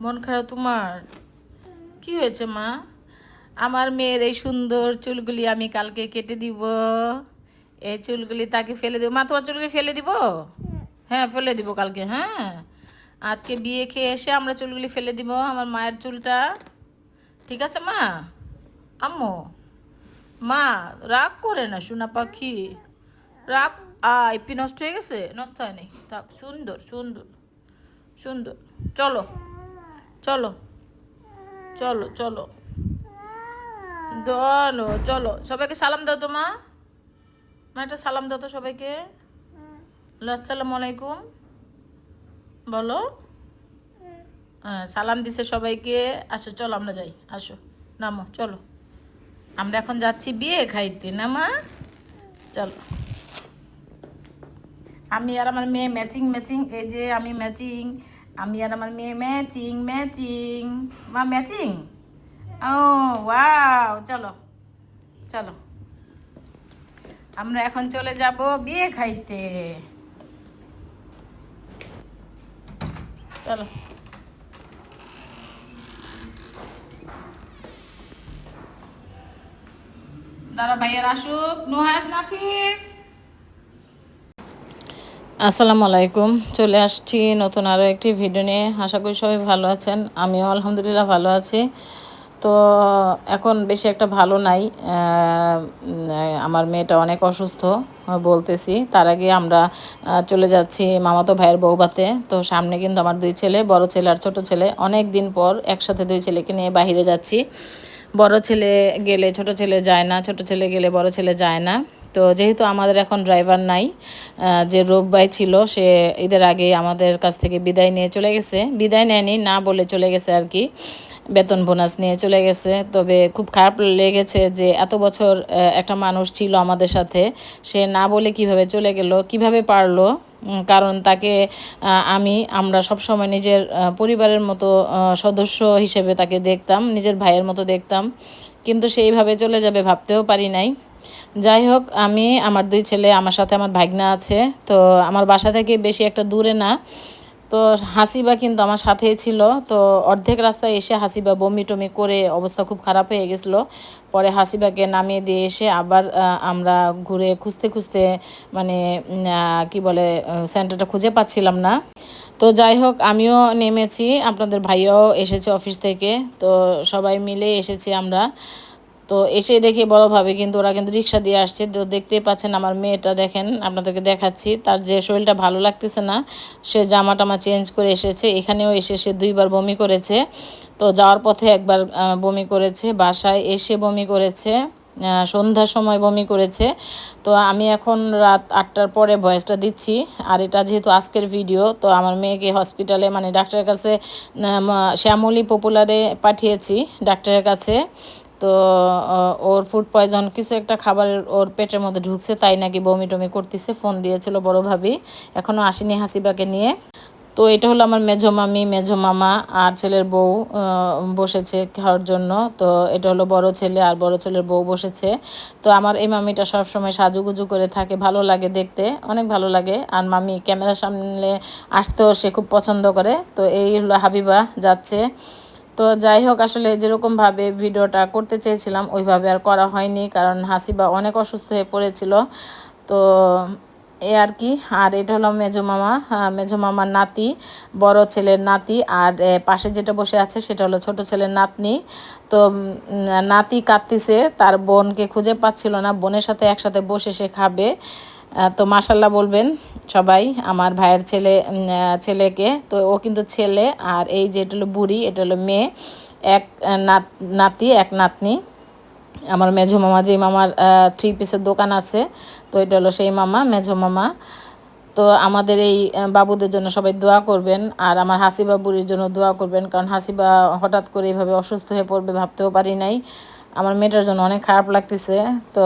মন খারাপ তোমার? কি হয়েছে মা? আমার মেয়ের এই সুন্দর চুলগুলি আমি কালকে কেটে দিব। এই চুলগুলি তাকে ফেলে দেবো। মা, তোমার চুলগুলি ফেলে দিব? হ্যাঁ ফেলে দিব কালকে হ্যাঁ? আজকে বিয়ে খেয়ে এসে আমরা চুলগুলি ফেলে দিব, আমার মায়ের চুলটা। ঠিক আছে মা? আম্মু, মা, রাগ করে না সোনা পাখি। রাগ আ ইপি নষ্ট হয়ে গেছে? নষ্ট হয়নি। থাক, সুন্দর সুন্দর সুন্দর। চলো। চলো। চলো চলো। চলো চলো। সবাইকে সালাম দাও তো মা। মা একটা সালাম দাও তো সবাইকে। আসসালামু আলাইকুম। বলো। হ্যাঁ সালাম দিছে সবাইকে। আসো, চলো, আমরা যাই। আসো, নামো, চলো। আমরা এখন যাচ্ছি বিয়ে খাইতে, না মা? চলো। আমি আর আমার মেয়ে ম্যাচিং ম্যাচিং, এই যে আমি ম্যাচিং। আমি আর আমার মেয়ে ম্যাচিং ম্যাচিং মা ম্যাচিং ও ওয়াও চলো চলো। আমরা এখন চলে যাব বিয়ে খাইতে। চলো। দাঁড়া ভাইয়ের আসুক। নুহাস, নাফিস। আসসালামু আলাইকুম। চলে আসছি নতুন আরও একটি ভিডিও নিয়ে। আশা করি সবাই ভালো আছেন। আমিও আলহামদুলিল্লাহ ভালো আছি। তো, এখন বেশি একটা ভালো নাই। আমার মেয়েটা অনেক অসুস্থ বলতেছি। তার আগে আমরা চলে যাচ্ছি মামাতো ভাইয়ের বৌবাতে তো সামনে কিন্তু আমার দুই ছেলে, বড় ছেলে আর ছোট ছেলে। অনেক দিন পর একসাথে দুই ছেলেকে নিয়ে বাইরে যাচ্ছি। বড় ছেলে গেলে ছোট ছেলে যায় না, ছোট ছেলে গেলে বড় ছেলে যায় না। তো যেহেতু আমাদের এখন ড্রাইভার নাই যে রূপ ভাই ছিল, সে ঈদের আগে আমাদের কাছ থেকে বিদায় নিয়ে চলে গেছে। বিদায় নেয়নি, না বলে চলে গেছে আর কি। বেতন বোনাস নিয়ে চলে গেছে। তবে খুব খারাপ লেগেছে যে এত বছর একটা মানুষ ছিল আমাদের সাথে, সে না বলে কীভাবে চলে গেল, কীভাবে পারল? কারণ তাকে আমি, আমরা সব সময় নিজের পরিবারের মতো সদস্য হিসেবে তাকে দেখতাম, নিজের ভাইয়ের মতো দেখতাম। কিন্তু সেইভাবে চলে যাবে ভাবতেও পারি নাই। যাই হোক, আমি, আমার দুই ছেলে, আমার সাথে আমার ভাগনা আছে, তো আমার বাসা থেকে বেশি একটা দূরে না। তো হাসিবা কিন্তু আমার সাথেই ছিল, তো অর্ধেক রাস্তায় এসে হাসিবা বমি টমি করে অবস্থা খুব খারাপ হয়ে গেছিল। পরে হাসিবাকে নামিয়ে দিয়ে এসে আবার আমরা ঘুরে খুঁজতে খুঁজতে মানে কি বলে সেন্টারটা খুঁজে পাচ্ছিলাম না। তো যাই হোক, আমিও নেমেছি, আপনাদের ভাইয়াও এসেছে অফিস থেকে, তো সবাই মিলে এসেছি আমরা। তো এসে দেখি বড়োভাবে কিন্তু ওরা কিন্তু রিক্সা দিয়ে আসছে। তো দেখতেই পাচ্ছেন আমার মেয়েটা দেখেন, আপনাদেরকে দেখাচ্ছি। তার যে শরীরটা ভালো লাগতেছে না, সে জামা টামা চেঞ্জ করে এসেছে। এখানেও এসে সে দুইবার বমি করেছে। তো যাওয়ার পথে একবার বমি করেছে, বাসায় এসে বমি করেছে সন্ধ্যার সময় বমি করেছে। তো আমি এখন রাত আটটার পরে ভয়েসটা দিচ্ছি। আর এটা যেহেতু আজকের ভিডিও, তো আমার মেয়েকে হসপিটালে মানে ডাক্তারের কাছে শ্যামলী পপুলারে পাঠিয়েছি ডাক্তারের কাছে। তো ওর ফুড পয়জন কিছু একটা খাবারের ওর পেটের মধ্যে ঢুকছে, তাই নাকি বমি টমি করতেছে ফোন দিয়েছিল বড় ভাবি। এখনও আসেনি হাসিবাকে নিয়ে। তো এটা হলো আমার মেজো মামি মেজো মামা আর ছেলের বউ বসেছে খাওয়ার জন্য। তো এটা হলো বড় ছেলে আর বড় ছেলের বউ বসেছে। তো আমার এই মামিটা সবসময় সাজুগুজু করে থাকে, ভালো লাগে দেখতে, অনেক ভালো লাগে। আর মামি ক্যামেরার সামনে আসতেও সে খুব পছন্দ করে। তো এই হলো হাবিবা যাচ্ছে। তো যাই হোক, আসলে যেরকমভাবে ভিডিওটা করতে চেয়েছিলাম, ওইভাবে আর করা হয়নি, কারণ হাসিবা অনেক অসুস্থ হয়ে পড়েছিল। তো এ আর কি, আর এটা হলো মেজো মামা মেজো মামার নাতি, বড় ছেলের নাতি, আর পাশে যেটা বসে আছে সেটা হলো ছোট ছেলের নাতনি। তো নাতি কাঁদতেছে, তার বোনকে খুঁজে পাচ্ছিল না, বোনের সাথে একসাথে বসে সে খাবে। তো মাসাল্লাহ বলবেন সবাই, আমার ভাইয়ের ছেলে ছেলেকে। তো ও কিন্তু ছেলে, আর এই যে এটা হলো বুড়ি, এটা হলো মেয়ে। এক নাত- এক নাতনি। আমার মেঝো মামা যে মামার থ্রি পিসের দোকান আছে, তো এটা হলো সেই মামা, মেঝো মামা। তো আমাদের এই বাবুদের জন্য সবাই দোয়া করবেন, আর আমার হাসিবা বুড়ির জন্য দোয়া করবেন, কারণ হাসিবা হঠাৎ করে এইভাবে অসুস্থ হয়ে পড়বে ভাবতেও পারি নাই। আমার মেয়েটার জন্য অনেক খারাপ লাগতেছে। তো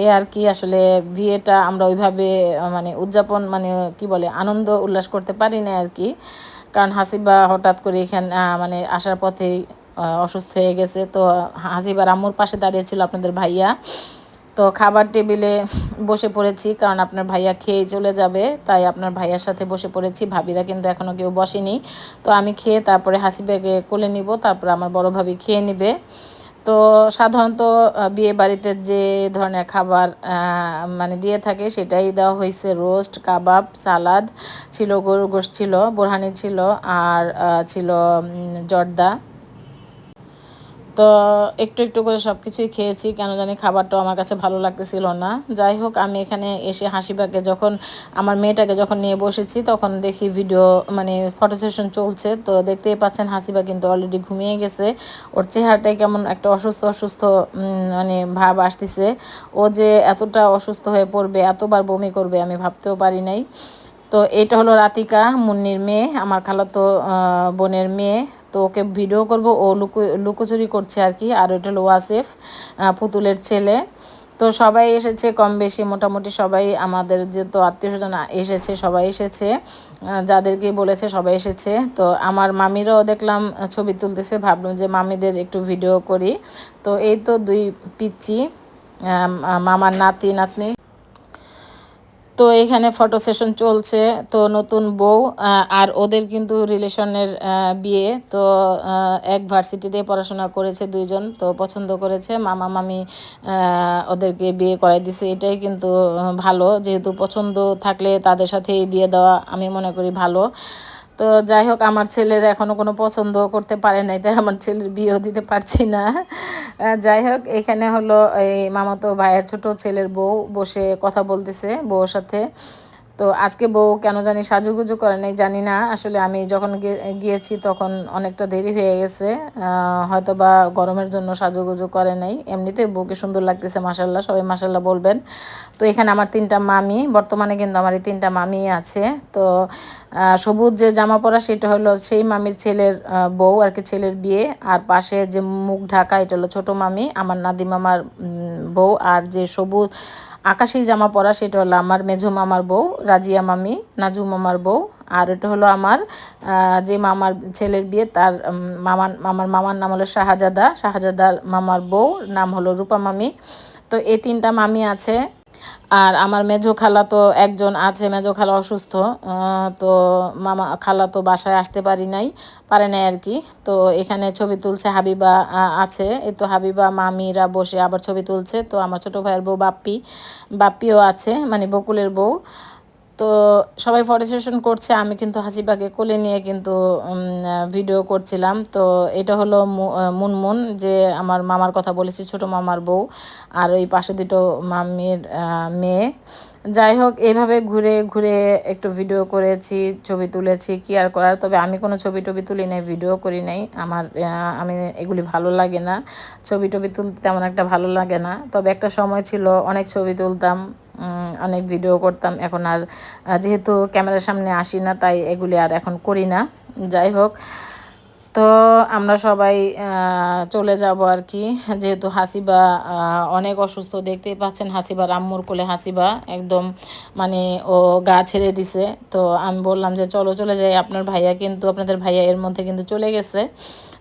এই আর কি আসলে বিয়েটা আমরা ওইভাবে মানে উদযাপন মানে কি বলে, আনন্দ উল্লাস করতে পারি না আর কি। কারণ হাসিবা হঠাৎ করে এখানে মানে আসার পথেই অসুস্থ হয়ে গেছে। তো হাসিবার আম্মুর পাশে দাঁড়িয়েছিল আপনাদের ভাইয়া। তো খাবার টেবিলে বসে পড়েছি, কারণ আপনার ভাইয়া খেয়ে চলে যাবে। তাই আপনার ভাইয়ার সাথে বসে পড়েছি। ভাবিরা কিন্তু এখনও কেউ বসেনি। তো আমি খেয়ে তারপরে হাসি ব্যাগে কোলে নিব, তারপরে আমার বড় ভাবি খেয়ে নিবে। তো সাধারণত বিয়ে বাড়িতে যে ধরনের খাবার মানে দিয়ে থাকে সেটাই দেওয়া হয়েছে। রোস্ট, কাবাব, সালাদ ছিল গরু গোশ ছিল, বোরহানি ছিল, আর ছিল জর্দা। তো একটু একটু করে সব কিছুই খেয়েছি, কেন জানি খাবারটাও আমার কাছে ভালো লাগতেছিল না। যাই হোক, আমি এখানে এসে হাসিবাকে যখন আমার মেয়েটাকে যখন নিয়ে বসেছি, তখন দেখি ভিডিও মানে ফটো সেশন চলছে। তো দেখতেই পাচ্ছেন হাসিবা কিন্তু অলরেডি ঘুমিয়ে গেছে। ওর চেহারাটাই কেমন একটা অসুস্থ অসুস্থ মানে ভাব আসতেছে। ও যে এতটা অসুস্থ হয়ে পড়বে, এতবার বমি করবে আমি ভাবতেও পারি নাই। তো এটা হলো রাতিকা, মুন্নির মেয়ে, আমার খালাতো বোনের মেয়ে। তো ওকে ভিডিও করব, ও লুকো, লুকোচুরি করছে আর কি। আর ওটা হলো ওয়াসেফ পুতুলের ছেলে। তো সবাই এসেছে কম বেশি, মোটামুটি সবাই আমাদের যে তো আত্মীয় স্বজন এসেছে, সবাই এসেছে। যাদেরকে বলেছে সবাই এসেছে। তো আমার মামিরাও দেখলাম, ছবি তুলতেছে, ভাবলাম যে মামিদের একটু ভিডিও করি। তো এই তো দুই পিচ্ছি মামার নাতি, নাতনি তো এখানে ফটো সেশন চলছে, তো নতুন বউ আর ওদের কিন্তু রিলেশনের বিয়ে, তো এক ভার্সিটিতে পড়াশোনা করেছে দুইজন, তো পছন্দ করেছে। মামা, মামি ওদেরকে বিয়ে করাই দিছে। এটাই কিন্তু ভালো। যেহেতু পছন্দ থাকলে তাদের সাথেই দিয়ে দেওয়া আমি মনে করি ভালো। তো যাই হোক, আমার ছেলের এখনও কোনো পছন্দ করতে পারে নাই, তাই আমার ছেলের বিয়েও দিতে পারছি না। যাই হোক, এখানে হলো এই মামাতো ভাইয়ের ছোট ছেলের বউ বসে কথা বলতেছে বউর সাথে। তো আজকে বউ কেন জানি সাজুগুজু করে নেই জানি না। আসলে আমি যখন গিয়েছি তখন অনেকটা দেরি হয়ে গেছে। হয়তো বা গরমের জন্য সাজুগুজু করে নেই। এমনিতে বউকে সুন্দর লাগতেছে মাসাল্লাহ সবাই মাসাল্লাহ বলবেন। তো এখানে আমার তিনটা মামি, বর্তমানে কিন্তু আমার এই তিনটা মামি আছে। তো সবুজ যে জামা পরা সেটা হলো সেই মামির ছেলের বউ আর কি ছেলের বিয়ে। আর পাশে যে মুখ ঢাকা, এটা হলো ছোটো মামি, আমার নাদি মামার বউ। আর যে সবুজ আকাশি জামা পরা, সেটা হলো আমার মেঝো মামার বউ, রাজিয়া মামি, নাজু মামার বউ, আর এটা হলো আমার যে মামার ছেলের বিয়ে, তার মামার মামার মামার নাম হলো শাহজাদা, শাহজাদার মামার বউ, নাম হলো রূপা মামি। তো এই তিনটা মামি আছে। আর আমার মেজো খালা তো একজন আছে, মেজো খালা অসুস্থ তো মামা খালা তো বাসায় আসতে পারি নাই, পারে নাই আর কি। তো এখানে ছবি তুলছে হাবিবা আছে। এ তো হাবিবা, মামিরা বসে আবার ছবি তুলছে। তো আমার ছোটো ভাইয়ের বউ বাপ্পি, বাপ্পিও আছে মানে বকুলের বউ। তো সবাই ফটো সেশন করছে, আমি কিন্তু হাসিবাগে কোলে নিয়ে কিন্তু ভিডিও করছিলাম। তো এটা হলো মুনমুন, যে আমার মামার কথা বলেছি, ছোট মামার বউ, আর ওই পাশে দুটো মামির মেয়ে। যাই হোক এইভাবে ঘুরে ঘুরে একটু ভিডিও করেছি, ছবি তুলেছি, কি আর করার? তবে আমি কোনো ছবি টবি তুলি নাই ভিডিও করি নাই। আমার আমি এগুলি ভালো লাগে না। ছবি টবি তুলতে তেমন একটা ভালো লাগে না। তবে একটা সময় ছিল, অনেক ছবি তুলতাম। অনেক ভিডিও করতাম। এখন আর যেহেতু ক্যামেরার সামনে আসি না, তাই এগুলি আর এখন করি না। যাই হোক, তো আমরা সবাই চলে যাব আর কি। যেহেতু হাসিবা অনেক অসুস্থ, দেখতেই পাচ্ছেন হাসিবা, রাম্মুর কোলে হাসিবা, একদম মানে ও গা ছেড়ে দিছে। তো আমি বললাম যে, চলো চলে যাই। আপনার ভাইয়া কিন্তু, আপনাদের ভাইয়া এর মধ্যে কিন্তু চলে গেছে।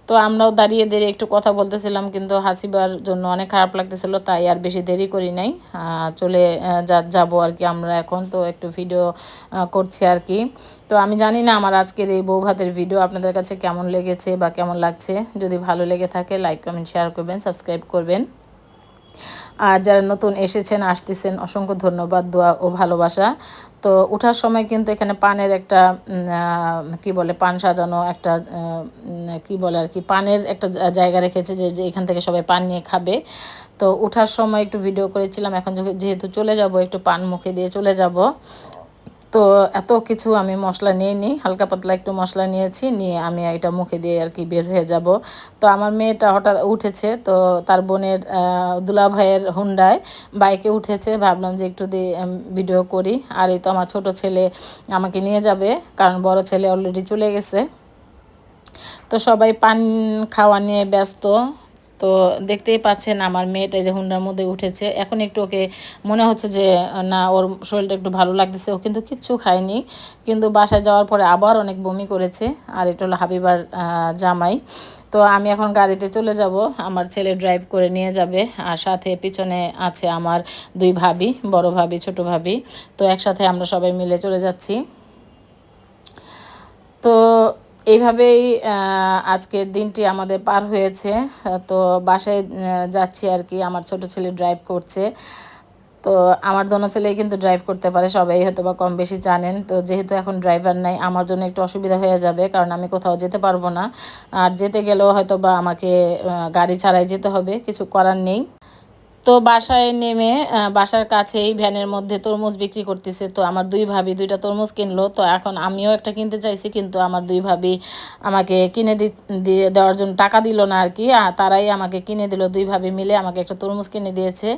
তো আমরাও দাঁড়িয়ে দাঁড়িয়ে একটু কথা বলতেছিলাম, কিন্তু হাসিবার জন্য অনেক খারাপ লাগতেছিলো, তাই আর বেশি দেরি করি নাই। চলে যা, যাব আর কি আমরা এখন, তো একটু ভিডিও করছি আর কি। তো আমি জানি না আমার আজকের এই বউ ভাতের ভিডিও আপনাদের কাছে কেমন লেগেছে বা কেমন লাগছে। যদি ভালো লেগে থাকে লাইক কমেন্ট শেয়ার করবেন সাবস্ক্রাইব করবেন। আর যারা নতুন এসেছেন, আসতেছেন, অসংখ্য ধন্যবাদ, দোয়া ও ভালোবাসা। তো ওঠার সময় কিন্তু এখানে পানের একটা কি বলে, পান সাজানো একটা কি বলে আর কি, পানের একটা জায়গা রেখেছে যে এখান থেকে সবাই পান নিয়ে খাবে। তো ওঠার সময় একটু ভিডিও করেছিলাম, এখন যেহেতু চলে যাব, একটু পান মুখে দিয়ে চলে যাব। তো এত কিছু আমি মশলা নিয়ে নিই হালকা পাতলা একটু মশলা নিয়েছি, নিয়ে আমি এটা মুখে দিয়ে আর কি বের হয়ে যাব। তো আমার মেয়েটা হঠাৎ উঠেছে, তো তার বোনের দুলা ভাইয়ের হুন্ডায় বাইকে উঠেছে, ভাবলাম যে একটু দিয়ে ভিডিও করি। আর এই তো আমার ছোট ছেলে আমাকে নিয়ে যাবে, কারণ বড় ছেলে অলরেডি চলে গেছে। তো সবাই পান খাওয়া নিয়ে ব্যস্ত তো দেখতেই পাচ্ছেন আমার মেয়েটা যে হুন্ডার মধ্যে উঠেছে। এখন একটু ওকে মনে হচ্ছে যে, না, ওর শরীরটা একটু ভালো লাগতেছে। ও কিন্তু কিচ্ছু খায়নি। কিন্তু বাসায় যাওয়ার পরে আবার অনেক বমি করেছে। আর এটা হলো হাবিবার জামাই। তো আমি এখন গাড়িতে চলে যাব। আমার ছেলে ড্রাইভ করে নিয়ে যাবে। আর সাথে পিছনে আছে আমার দুই ভাবি, বড় ভাবি, ছোট ভাবি। তো একসাথে আমরা সবাই মিলে চলে যাচ্ছি। তো এইভাবেই আজকের দিনটি আমাদের পার হয়েছে। তো বাসায় যাচ্ছি আর কি। আমার ছোট ছেলে ড্রাইভ করছে। তো আমার দোনো ছেলেই কিন্তু ড্রাইভ করতে পারে। সবাই হয়তো বা কম বেশি জানেন। তো যেহেতু এখন ড্রাইভার নাই, আমার জন্য একটু অসুবিধা হয়ে যাবে। কারণ আমি কোথাও যেতে পারব না। আর যেতে গেলেও হয়তো বা আমাকে গাড়ি ছাড়াই যেতে হবে। কিছু করার নেই। তো বাসায় নেমে বাসার কাছেই ভ্যানের মধ্যে তরমুজ বিক্রি করতেছে। তো আমার দুই ভাবি দুইটা তরমুজ কিনলো। তো এখন আমিও একটা কিনতে চাইছি, কিন্তু আমার দুই ভাবি আমাকে কিনে দিয়ে দেওয়ার জন্য টাকা দিল না আর কি তারাই আমাকে কিনে দিল। দুই ভাবি মিলে আমাকে একটা তরমুজ কিনে দিয়েছে।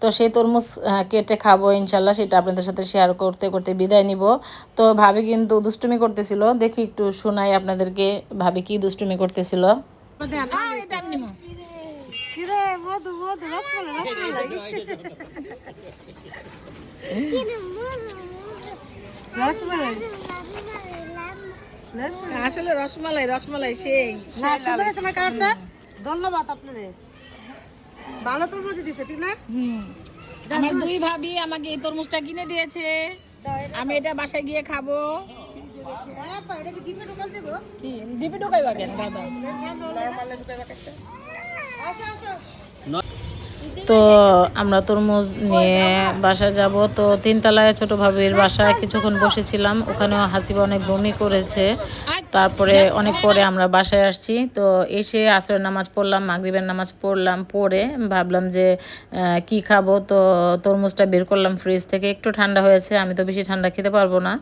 তো সেই তরমুজ কেটে খাব ইনশাল্লাহ, সেটা আপনাদের সাথে শেয়ার করতে করতে বিদায় নিব। তো ভাবি কিন্তু দুষ্টুমি করতেছিল। দেখি একটু শোনাই আপনাদেরকে, ভাবি কি দুষ্টুমি করতেছিল। কিরে মধু মধু রসমালাই রসমালাই। রসমালাই। আসলে রসমালাই রসমালাই সেই। ধন্যবাদ আপনাদের। ভালো তরমুজ দিছে ঠিক না? আমার দুই ভাবি আমাকে এই তরমুজটা কিনে দিয়েছে। আমি এটা বাসায় গিয়ে খাব। হ্যাঁ, ডিপি ঢুকাইবা কেন? দাদা আসো, আসো। তো আমরা তরমুজ নিয়ে বাসায় যাব। তো তিনতলায় ছোট ভাবির বাসায় কিছুক্ষণ বসেছিলাম। ওখানেও হাসিবা অনেক বমি করেছে। তারপরে অনেক পরে আমরা বাসায় আসছি। তো এসে আসরের নামাজ পড়লাম, মাগরিবের নামাজ পড়লাম, পড়ে ভাবলাম যে কি খাব? তো তরমুজটা বের করলাম ফ্রিজ থেকে। একটু ঠান্ডা হয়েছে, আমি তো বেশি ঠান্ডা খেতে পারব না।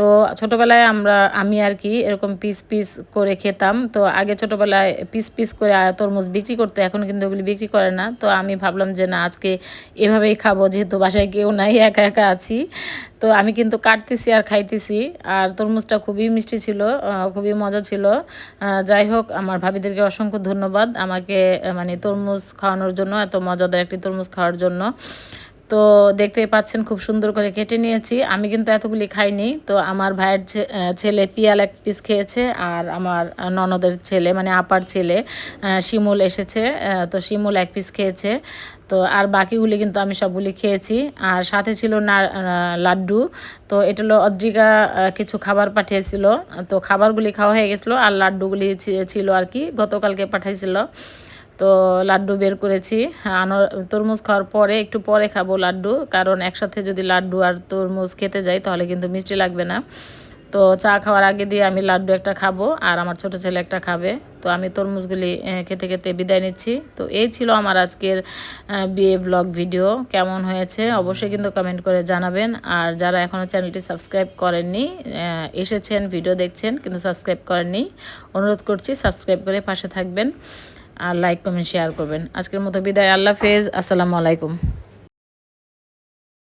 তো ছোটোবেলায় আমরা, আমি আর কি এরকম পিস পিস করে খেতাম। তো আগে ছোটোবেলায় পিস পিস করে তরমুজ বিক্রি করতে, এখন কিন্তু ওগুলি বিক্রি করে না। তো আমি ভাবলাম যে না, আজকে এভাবেই খাব, যেহেতু বাসায় কেউ নাই, একা একা আছি। তো আমি কিন্তু কাটতেছি আর খাইতেছি। আর তরমুজটা খুবই মিষ্টি ছিল খুবই মজা ছিল। যাই হোক, আমার ভাবিদেরকে অসংখ্য ধন্যবাদ আমাকে মানে তরমুজ খাওয়ানোর জন্য, এত মজাদার একটি তরমুজ খাওয়ার জন্য। তো দেখতেই পাচ্ছেন খুব সুন্দর করে কেটে নিয়েছি। আমি কিন্তু এতগুলি খাইনি। তো আমার ভাইয়ের ছেলে পিয়াল এক পিস খেয়েছে আর আমার ননদের ছেলে মানে আপার ছেলে শিমুল এসেছে তো শিমুল এক পিস খেয়েছে। তো আর বাকিগুলি কিন্তু আমি সবগুলি খেয়েছি। আর সাথে ছিল না লাড্ডু। তো এটা হলো অদ্রিকা কিছু খাবার পাঠিয়েছিল। তো খাবারগুলি খাওয়া হয়ে গেছিল আর লাড্ডুগুলি ছিল আর কি, গতকালকে পাঠাইছিল। তো লাড্ডু বের করেছি। আনার তরমুজ খাওয়ার পরে একটু পরে খাব লাড্ডু, কারণ একসাথে যদি লাড্ডু আর তরমুজ খেতে যাই তাহলে কিন্তু মিষ্টি লাগবে না। তো চা খাওয়ার আগে দিয়ে আমি লাড্ডু একটা খাব আর আমার ছোট ছেলে একটা খাবে। তো আমি তরমুজগুলি খেতে খেতে বিদায় নিচ্ছি। তো এই ছিল আমার আজকের বিয়ে ব্লগ ভিডিও। কেমন হয়েছে অবশ্যই কিন্তু কমেন্ট করে জানাবেন। আর যারা এখনও চ্যানেলটি সাবস্ক্রাইব করেননি এসেছেন, ভিডিও দেখছেন কিন্তু সাবস্ক্রাইব করেননি, অনুরোধ করছি সাবস্ক্রাইব করে পাশে থাকবেন। আর লাইক কমেন্ট শেয়ার করবেন। আজকের মতো বিদায়। আল্লাহ ফেজ আসসালামু আলাইকুম।